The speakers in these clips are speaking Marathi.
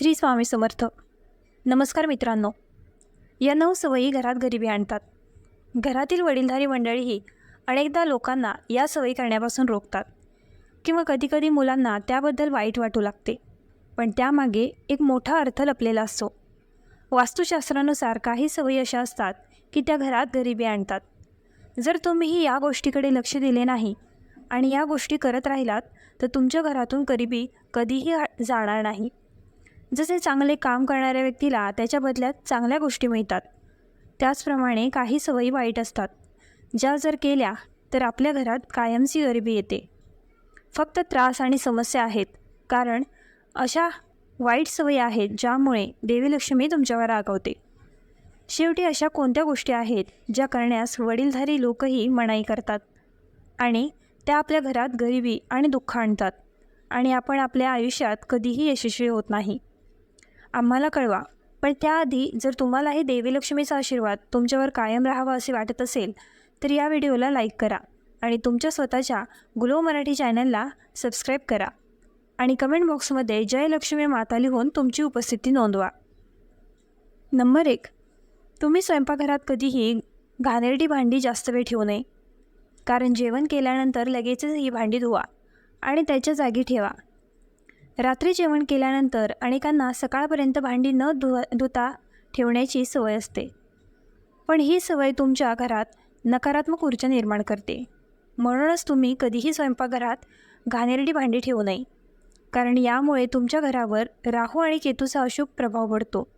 श्री स्वामी समर्थ. नमस्कार मित्रांनो. या नऊ सवयी घरात गरिबी आणतात. घरातील वडीलधारी मंडळीही अनेकदा लोकांना या सवयी करण्यापासून रोखतात. किंवा कधीकधी मुलांना त्याबद्दल वाईट वाटू लागते. पण त्यामागे एक मोठा अर्थ लपलेला असतो. वास्तुशास्त्रानुसार काही सवयी अशा असतात की त्या घरात गरिबी आणतात. जर तुम्हीही या गोष्टीकडे लक्ष दिले नाही आणि या गोष्टी करत राहिलात तर तुमच्या घरातून गरिबी कधीही जाणार नाही. जसे चांगले काम करणाऱ्या व्यक्तीला त्याच्या बदल्यात चांगल्या गोष्टी मिळतात. त्याचप्रमाणे काही सवयी वाईट असतात. ज्या जर केल्या तर आपल्या घरात कायमची गरिबी येते. फक्त त्रास आणि समस्या आहेत. कारण अशा वाईट सवयी आहेत ज्यामुळे देवी लक्ष्मी तुमच्यावर रागवते. शेवटी अशा कोणत्या गोष्टी आहेत ज्या करण्यास वडीलधारी लोकही मनाई करतात? आणि त्या आपल्या घरात गरिबी आणि दुःख आणतात. आणि आपण आपल्या आयुष्यात कधीही यशस्वी होत नाही. आम्हाला कळवा. पण त्याआधी जर तुम्हालाही देवी लक्ष्मीचा आशीर्वाद तुमच्यावर कायम राहावा असे वाटत असेल तर या व्हिडिओला लाईक करा आणि तुमच्या स्वतःच्या ग्लो मराठी चॅनलला सबस्क्राईब करा आणि कमेंट बॉक्समध्ये जय लक्ष्मी माता लिहून तुमची उपस्थिती नोंदवा. नंबर एक तुम्ही स्वयंपाकघरात कधीही घाणेरडी भांडी जास्त वेळ ठेवू नये. कारण जेवण केल्यानंतर लगेचच ही भांडी धुवा आणि त्याच्या जागी ठेवा. रात्री जेवण केल्यानंतर अनेकांना सकाळपर्यंत भांडी न धुवा धुता ठेवण्याची सवय असते. पण ही सवय तुमच्या घरात नकारात्मक ऊर्जा निर्माण करते. म्हणूनच तुम्ही कधीही स्वयंपाकघरात घाणेरडी भांडी ठेवू नये. कारण यामुळे तुमच्या घरावर राहू आणि केतूचा अशुभ प्रभाव पडतो.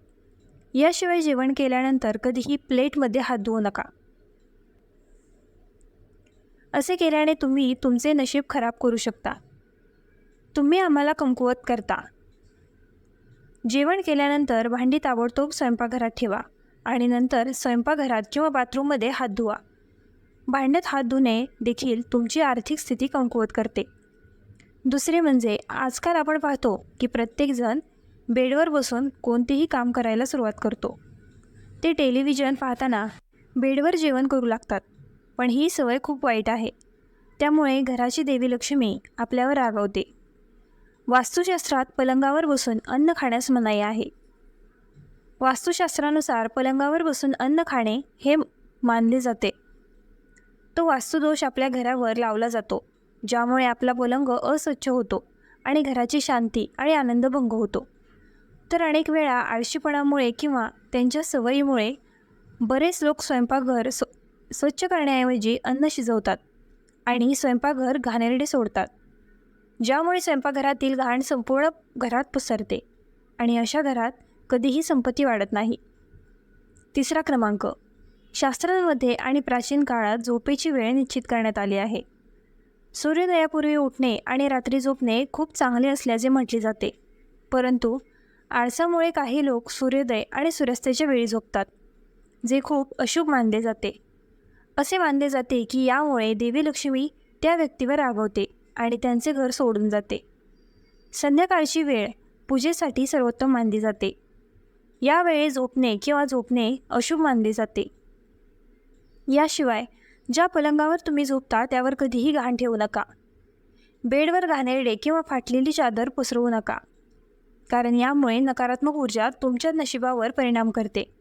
याशिवाय जेवण केल्यानंतर कधीही प्लेटमध्ये हात धुवू नका. असे केल्याने तुम्ही तुमचे नशीब खराब करू शकता. तुम्ही आम्हाला कमकुवत करता. जेवण केल्यानंतर भांडी ताबडतोब स्वयंपाकघरात ठेवा आणि नंतर स्वयंपाकघरात किंवा बाथरूममध्ये हात धुवा. भांड्यात हात धुणे देखील तुमची आर्थिक स्थिती कमकुवत करते. दुसरे म्हणजे आजकाल आपण पाहतो की प्रत्येकजण बेडवर बसून कोणतेही काम करायला सुरुवात करतो. ते टेलिव्हिजन पाहताना बेडवर जेवण करू लागतात पण ही सवय खूप वाईट आहे. त्यामुळे घराची देवी लक्ष्मी आपल्यावर रागवते. वास्तुशास्त्रात पलंगावर बसून अन्न खाण्यास मनाई आहे. वास्तुशास्त्रानुसार पलंगावर बसून अन्न खाणे हे मानले जाते. तो वास्तुदोष आपल्या घरावर लावला जातो ज्यामुळे आपला पलंग अस्वच्छ होतो आणि घराची शांती आणि आनंद भंग होतो. तर अनेक वेळा आळशीपणामुळे किंवा त्यांच्या सवयीमुळे बरेच लोक स्वयंपाकघर स्व स्वच्छ करण्याऐवजी अन्न शिजवतात आणि स्वयंपाकघर घाणेरडे सोडतात. ज्यामुळे स्वयंपाकघरातील घाण संपूर्ण घरात पसरते आणि अशा घरात कधीही संपत्ती वाढत नाही. तिसरा क्रमांक. शास्त्रांमध्ये आणि प्राचीन काळात झोपेची वेळ निश्चित करण्यात आली आहे. सूर्योदयापूर्वी उठणे आणि रात्री झोपणे खूप चांगले असल्याचे म्हटले जाते. परंतु आळसामुळे काही लोक सूर्योदय आणि सूर्यास्ताच्या वेळी झोपतात जे खूप अशुभ मानले जाते. असे मानले जाते की यामुळे देवी लक्ष्मी त्या व्यक्तीवर रागवते. आणि त्यांचे घर सोडून जाते. संध्याकाळची वेळ पूजेसाठी सर्वोत्तम मानली जाते. यावेळी झोपणे किंवा झोपणे अशुभ मानले जाते. याशिवाय ज्या पलंगावर तुम्ही झोपता त्यावर कधीही घाण ठेवू नका. बेडवर घाणेरडे किंवा फाटलेली चादर पसरवू नका. कारण यामुळे नकारात्मक ऊर्जा तुमच्या नशिबावर परिणाम करते.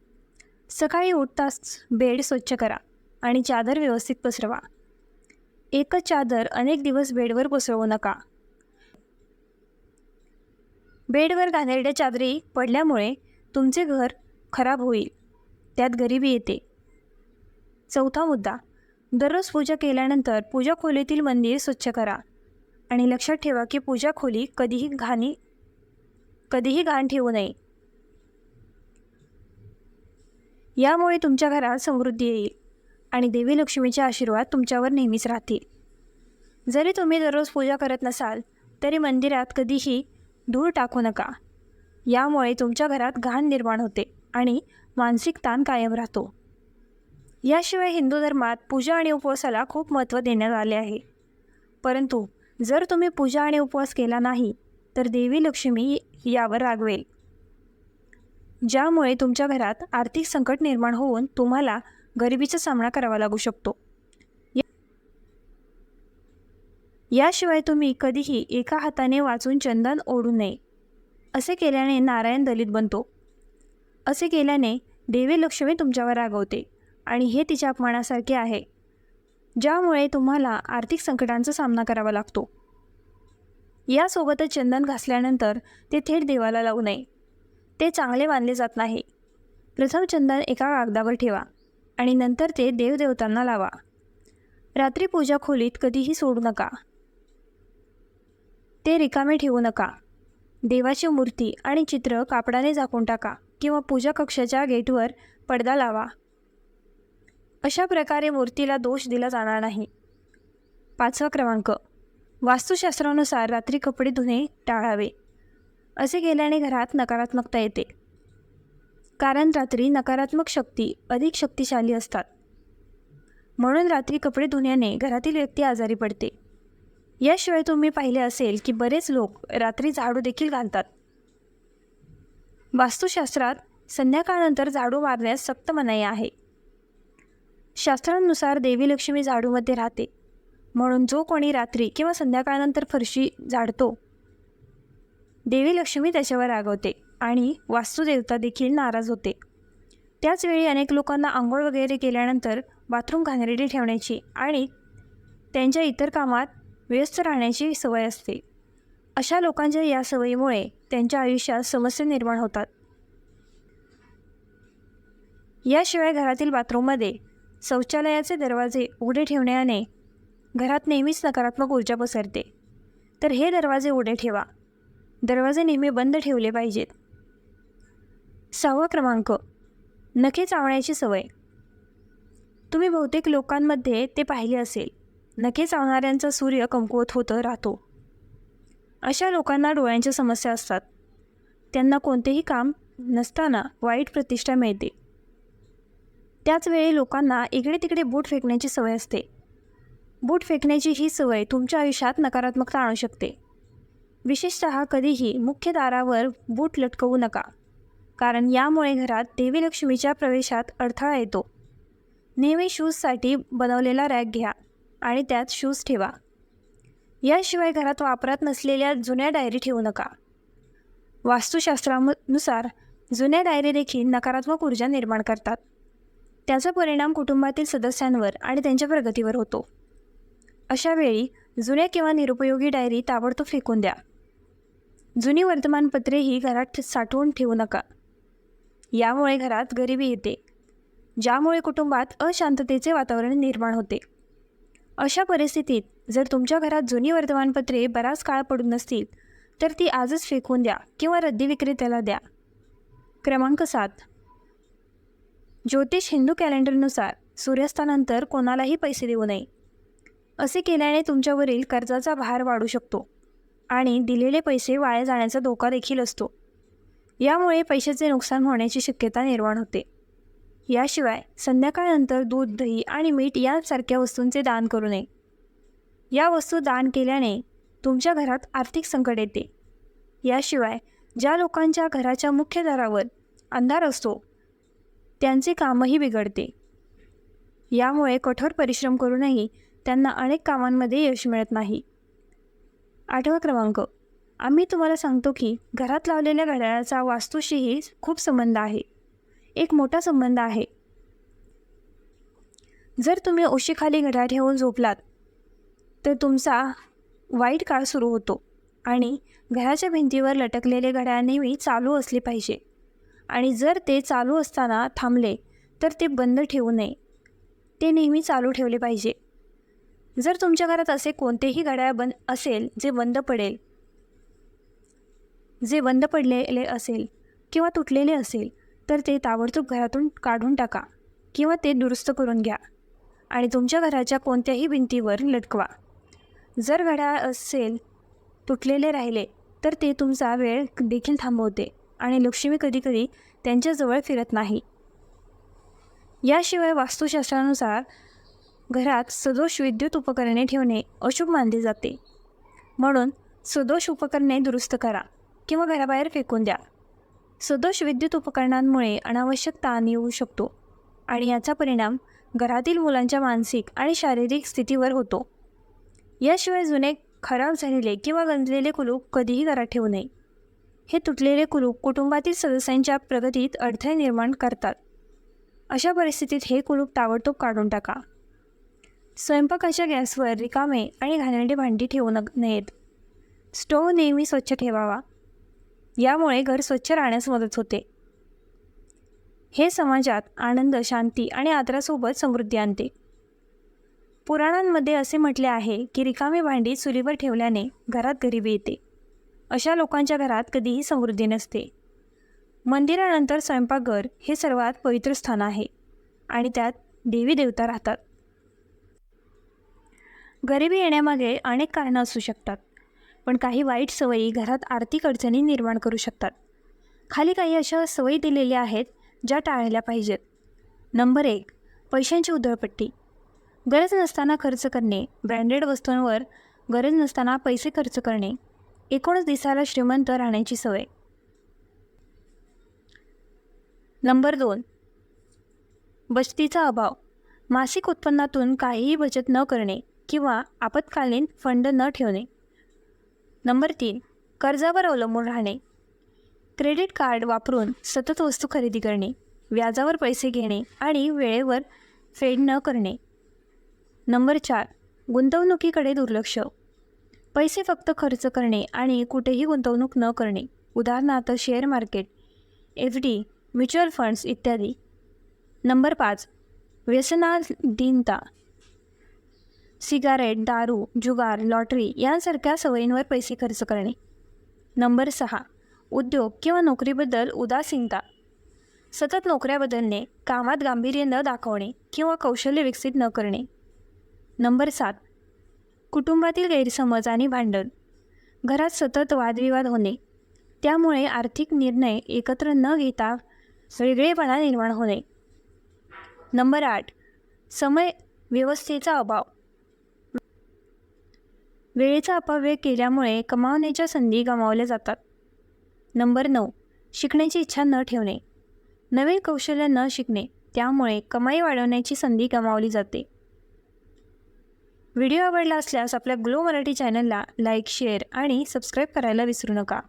सकाळी उठताच बेड स्वच्छ करा आणि चादर व्यवस्थित पसरवा. एकच चादर अनेक दिवस बेडवर पसरवू नका. बेडवर घाणेरड्या चादरी पडल्यामुळे तुमचे घर खराब होईल. त्यात गरिबी येते. चौथा मुद्दा. दररोज पूजा केल्यानंतर पूजा खोलीतील मंदिर स्वच्छ करा आणि लक्षात ठेवा की पूजा खोली कधीही घाणी कधीही घाण ठेवू नये. यामुळे तुमच्या घरात समृद्धी येईल. आणि देवी लक्ष्मीचे आशीर्वाद तुमच्यावर नेहमीच राहतील. जरी तुम्ही दररोज पूजा करत नसाल तरी मंदिरात कधीही धूळ टाकू नका. यामुळे तुमच्या घरात घाण निर्माण होते आणि मानसिक ताण कायम राहतो. याशिवाय हिंदू धर्मात पूजा आणि उपवासाला खूप महत्त्व देण्यात आले आहे. परंतु जर तुम्ही पूजा आणि उपवास केला नाही तर देवी लक्ष्मी यावर रागवेल. ज्यामुळे तुमच्या घरात आर्थिक संकट निर्माण होऊन तुम्हाला गरिबीचा सामना करावा लागू शकतो. या- याशिवाय तुम्ही कधीही एका हाताने वाचून चंदन ओढू नये असे केल्याने नारायण दलित बनतो. असे केल्याने देवी लक्ष्मी तुमच्यावर रागवते आणि हे तिच्या अपमानासारखे आहे ज्यामुळे तुम्हाला आर्थिक संकटांचा सामना करावा लागतो. यासोबतच चंदन घासल्यानंतर ते थेट देवाला लावू नये. ते चांगले मानले जात नाही. प्रथम चंदन एका कागदावर ठेवा. आणि नंतर ते देवदेवतांना लावा. रात्री पूजा खोलीत कधीही सोडू नका. ते रिकामे ठेवू नका. देवाची मूर्ती आणि चित्र कापडाने झाकून टाका किंवा पूजा कक्षाच्या गेटवर पडदा लावा. अशा प्रकारे मूर्तीला दोष दिला जाणार नाही. पाचवा क्रमांक. वास्तुशास्त्रानुसार रात्री कपडे धुणे टाळावे. असे केल्याने घरात नकारात्मकता येते. कारण रात्री नकारात्मक शक्ती अधिक शक्तिशाली असतात. म्हणून रात्री कपडे धुण्याने घरातील व्यक्ती आजारी पडते. याशिवाय तुम्ही पाहिले असेल की बरेच लोक रात्री झाडू देखील घालतात. वास्तुशास्त्रात संध्याकाळनंतर झाडू मारण्यास सक्त मनाई आहे. शास्त्रांनुसार देवी लक्ष्मी झाडूमध्ये राहते. म्हणून जो कोणी रात्री किंवा संध्याकाळनंतर फरशी झाडतो देवी लक्ष्मी त्याच्यावर रागवते. आणि वास्तुदेवता देखील नाराज होते. त्याचवेळी अनेक लोकांना आंघोळ वगैरे केल्यानंतर बाथरूम घाणेरडी ठेवण्याची आणि त्यांच्या इतर कामात व्यस्त राहण्याची सवय असते. अशा लोकांच्या या सवयीमुळे त्यांच्या आयुष्यात समस्या निर्माण होतात. याशिवाय घरातील बाथरूममध्ये शौचालयाचे दरवाजे उघडे ठेवण्याने घरात नेहमीच नकारात्मक ऊर्जा पसरते. तर हे दरवाजे उघडे ठेवा. दरवाजे नेहमी बंद ठेवले पाहिजेत. सहावा क्रमांक. नखे चावण्याची सवय. तुम्ही बहुतेक लोकांमध्ये ते पाहिले असेल. नखे चावणाऱ्यांचा सूर्य कमकुवत होत राहतो. अशा लोकांना डोळ्यांच्या समस्या असतात. त्यांना कोणतेही काम नसताना वाईट प्रतिष्ठा मिळते. त्याचवेळी लोकांना इकडे तिकडे बूट फेकण्याची सवय असते. बूट फेकण्याची ही सवय तुमच्या आयुष्यात नकारात्मकता आणू शकते. विशेषतः कधीही मुख्य दारावर बूट लटकवू नका. कारण यामुळे घरात देवी लक्ष्मीच्या प्रवेशात अडथळा येतो. नेहमी शूजसाठी बनवलेला रॅक घ्या आणि त्यात शूज ठेवा. याशिवाय घरात वापरात नसलेल्या जुन्या डायरी ठेवू नका. वास्तुशास्त्रानुसार जुन्या डायरी देखील नकारात्मक ऊर्जा निर्माण करतात. त्याचा परिणाम कुटुंबातील सदस्यांवर आणि त्यांच्या प्रगतीवर होतो. अशा वेळी जुन्या किंवा निरुपयोगी डायरी ताबडतोब फेकून द्या. जुनी वर्तमानपत्रेही घरात साठवून ठेवू नका. यामुळे घरात गरिबी येते ज्यामुळे कुटुंबात अशांततेचे वातावरण निर्माण होते. अशा परिस्थितीत जर तुमच्या घरात जुनी वर्तमानपत्रे बराच काळ पडून नसतील तर ती आजच फेकून द्या किंवा रद्दी विक्रेत्याला द्या. क्रमांक सात. ज्योतिष हिंदू कॅलेंडरनुसार सूर्यास्तानंतर कोणालाही पैसे देऊ नये. असे केल्याने तुमच्यावरील कर्जाचा भार वाढू शकतो आणि दिलेले पैसे वाया जाण्याचा धोका देखील असतो. यामुळे पैशाचे नुकसान होण्याची शक्यता निर्माण होते. याशिवाय संध्याकाळनंतर दूध दही आणि मीठ यासारख्या वस्तूंचे दान करू नये. या वस्तू दान केल्याने तुमच्या घरात आर्थिक संकट येते. याशिवाय ज्या लोकांच्या घराच्या मुख्य दारावर अंधार असतो त्यांचे कामही बिघडते. यामुळे कठोर परिश्रम करूनही त्यांना अनेक कामांमध्ये यश मिळत नाही. आठवा क्रमांक. आम्ही तुम्हाला सांगतो की घरात लावलेल्या घड्याळाचा वास्तूशीही खूप संबंध आहे. एक मोठा संबंध आहे. जर तुम्ही ओशीखाली घड्याळ ठेवून झोपलात तर तुमचा वाईट काळ सुरू होतो आणि घराच्या भिंतीवर लटकलेले घड्याळ नेहमी चालू असले पाहिजे. आणि जर ते चालू असताना थांबले तर ते बंद ठेवू नये. ते नेहमी चालू ठेवले पाहिजे. जर तुमच्या घरात असे कोणतेही घड्याळ बंद असेल जे बंद पडेल जे बंद पडलेले असेल किंवा तुटलेले असेल तर ते ताबडतोब घरातून काढून टाका किंवा ते दुरुस्त करून घ्या आणि तुमच्या घराच्या कोणत्याही भिंतीवर लटकवा. जर घड्याळ असेल तुटलेले राहिले तर ते तुमचा वेळ देखील थांबवते आणि लक्ष्मी कधीकधी त्यांच्याजवळ फिरत नाही. याशिवाय वास्तुशास्त्रानुसार घरात सदोष विद्युत उपकरणे ठेवणे अशुभ मानले जाते. म्हणून सदोष उपकरणे दुरुस्त करा. किंवा घराबाहेर फेकून द्या. सदोष विद्युत उपकरणांमुळे अनावश्यक ताण येऊ शकतो आणि याचा परिणाम घरातील मुलांच्या मानसिक आणि शारीरिक स्थितीवर होतो. याशिवाय जुने खराब झालेले किंवा गंजलेले कुलूप कधीही घरात ठेवू नये. हे तुटलेले कुलूप कुटुंबातील सदस्यांच्या प्रगतीत अडथळे निर्माण करतात. अशा परिस्थितीत हे कुलूप ताबडतोब काढून टाका. स्वयंपाकाच्या गॅसवर रिकामे आणि घाणेरडी भांडी ठेवू न नयेत. स्टोव नेहमी स्वच्छ ठेवावा. यामुळे घर स्वच्छ राहण्यास मदत होते. हे समाजात आनंद शांती आणि आदरासोबत समृद्धी आणते. पुराणांमध्ये असे म्हटले आहे की रिकामी भांडी चुलीवर ठेवल्याने घरात गरिबी येते. अशा लोकांच्या घरात कधीही समृद्धी नसते. मंदिरानंतर स्वयंपाकघर हे सर्वात पवित्र स्थान आहे आणि त्यात देवी देवता राहतात. गरिबी येण्यामागे अनेक कारणं असू शकतात. पण काही वाईट सवयी घरात आर्थिक अडचणी निर्माण करू शकतात. खाली काही अशा सवयी दिलेल्या आहेत ज्या टाळल्या पाहिजेत. नंबर एक पैशांची उधळपट्टी. गरज नसताना खर्च करणे ब्रँडेड वस्तूंवर गरज नसताना पैसे खर्च करणे एकूणच दिसायला श्रीमंत राहण्याची सवय. नंबर दोन बचतीचा अभाव. मासिक उत्पन्नातून काहीही बचत न करणे किंवा आपत्कालीन फंड न ठेवणे. नंबर तीन कर्जावर अवलंबून राहणे. क्रेडिट कार्ड वापरून सतत वस्तू खरेदी करणे व्याजावर पैसे घेणे आणि वेळेवर फेड न करणे. नंबर चार गुंतवणुकीकडे दुर्लक्ष. पैसे फक्त खर्च करणे आणि कुठेही गुंतवणूक न करणे. उदाहरणार्थ share market F D mutual funds इत्यादी. नंबर पाच व्यसनाधीनता. सिगारेट दारू जुगार लॉटरी यांसारख्या सवयींवर पैसे खर्च करणे. नंबर सहा उद्योग किंवा नोकरीबद्दल उदासीनता. सतत नोकऱ्या बदलणे कामात गांभीर्य न दाखवणे किंवा कौशल्य विकसित न करणे. नंबर सात कुटुंबातील गैरसमज आणि भांडण. घरात सतत वादविवाद होणे. त्यामुळे आर्थिक निर्णय एकत्र न घेता वेगळेपणा निर्माण होणे. नंबर आठ समय व्यवस्थेचा अभाव. वेळेचा अपव्यय केल्यामुळे कमावण्याच्या संधी गमावल्या जातात. नंबर नऊ शिकण्याची इच्छा न ठेवणे. नवीन कौशल्य न शिकणे त्यामुळे कमाई वाढवण्याची संधी गमावली जाते. व्हिडिओ आवडला असल्यास आपल्या ग्लो मराठी चॅनलला लाईक शेअर आणि सबस्क्राईब करायला विसरू नका.